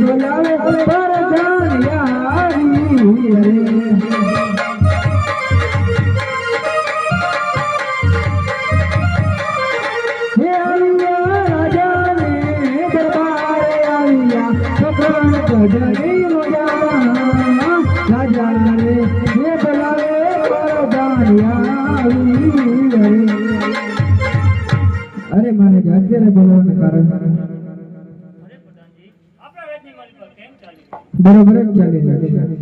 બોલાવે પરધાન યારી બરોબર જ ચાલી રહ્યું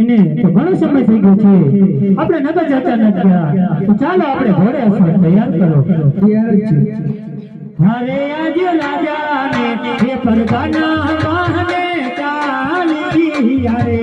ને તો ઘણો સમય થઈ ગયો છે. આપણે નગર જતા ગયા. તો ચાલો આપણે ઘોડે અસર તૈયાર કરો. તૈયાર છે. હરે આજ રાજાને હે પરગાના વાહને ચાલી યારે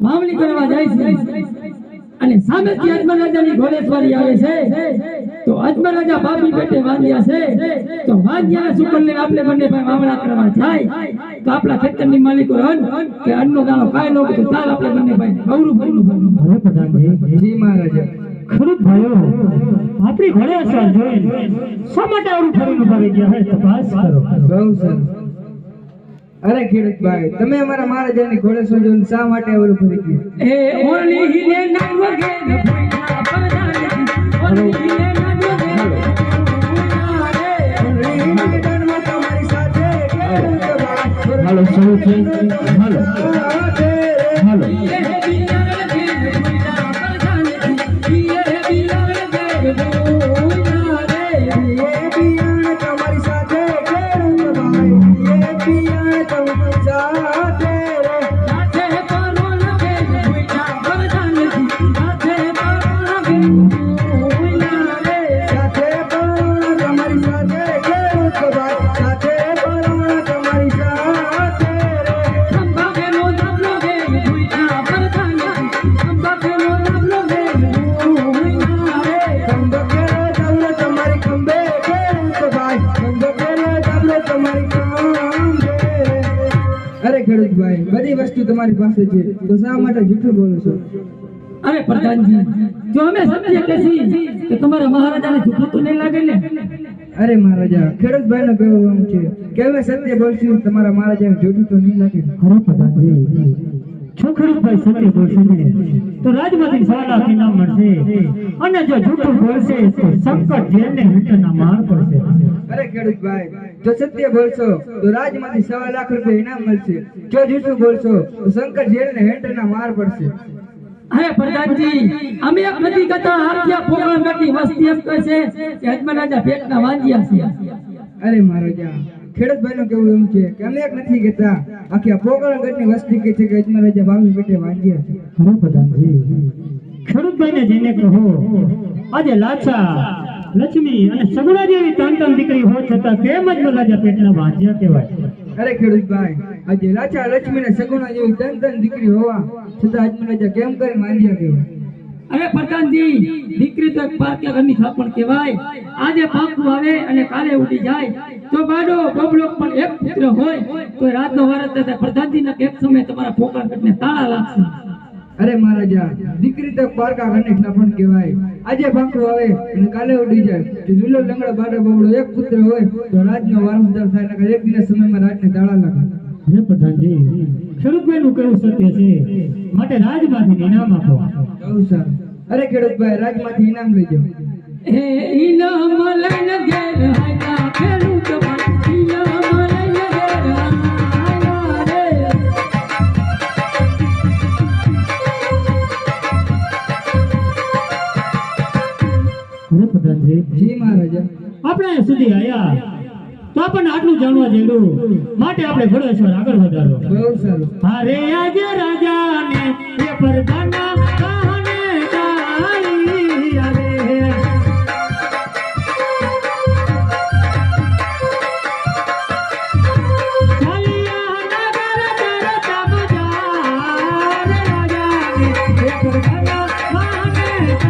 મામલી કરવા જાય છે. અને સામેથી અજમરાજાની ઘોડેશ્વરી આવે છે. તો અજમરાજા બાપી પેટે વાંધ્યા છે. તો વાંધ્યા સુકલને આપણે બંને ભાઈ મામલા કરવા જાય. તો આપણા ખેતરની માલિકો અન્ન કે અન્નનો દાણો કાંઈ નો તો ચાલ આપણે બંને ભાઈ ગૌરવ ભરનું ભરનું પ્રધાનજી. મહારાજા. ખરું ભાઈઓ આપણી ઘોડેશ્વર જોઈ શા માટે આવડું ફરીને ગયા? હે તપાસ કરો. બહુ સરસ. અરે ખેડૂતભાઈ તમે અમારા મહારાજાની ઘોડે સોજો શા માટે અવરું ફરી ગયા? વસ્તુ તમારી પાસે છે તો શા માટે જૂઠું બોલો છો? અરે પ્રધાનજી જો અમે સત્ય કહેશી તો તમારા મહારાજાને જૂઠું તો નહીં લાગે ને? અરે મહારાજા ખેડૂતભાઈ નો કહેવું એમ છે. કે અમે સત્ય બોલશું તમારા મહારાજાને જૂઠું તો નહીં લાગે? ખરો પ્રધાનજી. છોકરી ભાઈ સત્ય બોલશે ને તો રાજમાંથી લાખ ઇનામ મળશે. અને જો જૂઠું બોલશે તો સંકટ જેલને હેઠળના માર પડશે. અરે ખેડૂતભાઈ જો સત્ય બોલશો તો રાજમાંથી સવા લાખ રૂપિયા ઇનામ મળશે. જો જૂઠું બોલશો તો સંકટ જેલને હેઠળના માર પડશે. હે પ્રધાનજી અમે એક નથી કહેતા આખ્યા પોગણ કરતી વસ્તી એમ કહે છે કે અજમરાજા પેટના વાંજ્યા છે. અરે મારો ખેડૂતભાઈ નું કેવું એમ છે કે અમે એક નથી કહેતા. આખી પોકરણગઢની વસ્તી કહે છે કે અજમેર રાજા ભાવી પેટે વાંજ્યા છે. હવે પ્રધાનજી. ખેડૂતભાઈને જઈને કહો આજે લાચા લક્ષ્મી અને સગુણા જેવી ત્રણ ત્રણ દીકરી હોવા છતાં કેમ જ રાજા પેટના વાંચ્યા કહેવાય. અરે ખેડૂતભાઈ આજે લાચા લક્ષ્મી ને સગુણા જેવી ત્રણ ત્રણ દીકરી હોવા છતાં અજમેર રાજા કેમ કરી માંજ્યા કહેવાય? અરે પ્રધાનજી દીકરી તો એક પારકા ઘરની થાપણ કહેવાય. આજે પાકું આવે અને કાલે ઉડી જાય. તો બાડો બબલોક પણ એક પુત્ર હોય તો રાતનો વારસ થતા પ્રધાનજીના એક સમય તમારા પોકારગઢને તાળા લાગશે. અરે મહારાજા દીકરી તો બારકા ઘરની ઠાપણ કહેવાય. આજે ભાખરો આવે અને કાલે ઉડી જાય. જો લીલો લંગડો બાડો બબડો એક પુત્ર હોય તો રાજનો વારસદાર થાય ને એક દિને સમયમાં રાજને તાળા લાગે. હે પ્રધાનજી ખેડૂતભાઈનું કહેવું સત્ય છે? માટે રાજમાંથી ઇનામ આપો. બહુ સારું. અરે ખેડૂતભાઈ રાજમાંથી ઇનામ લઈ જાઓ હે ઇનામ લઈને ઘેર આયા જી મહારાજા. આપણે સુધી આયા. તો આપણને આટલું જાણવા જેવું. માટે આપણે ઘોડેશ્વર આગળ વધારો. બહુ સારું. અરે આજે રાજાને એ પરદાના નગર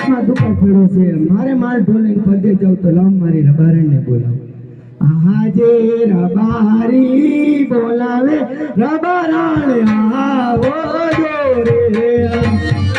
મારા દેશમાં દુકાળ પડ્યો છે. મારે માલ ઢોલે પગે જાઉં તો લાવ મારી રબારણને બોલાવ. આજે રબારી બોલાવે, રબારણ આવો જો રે.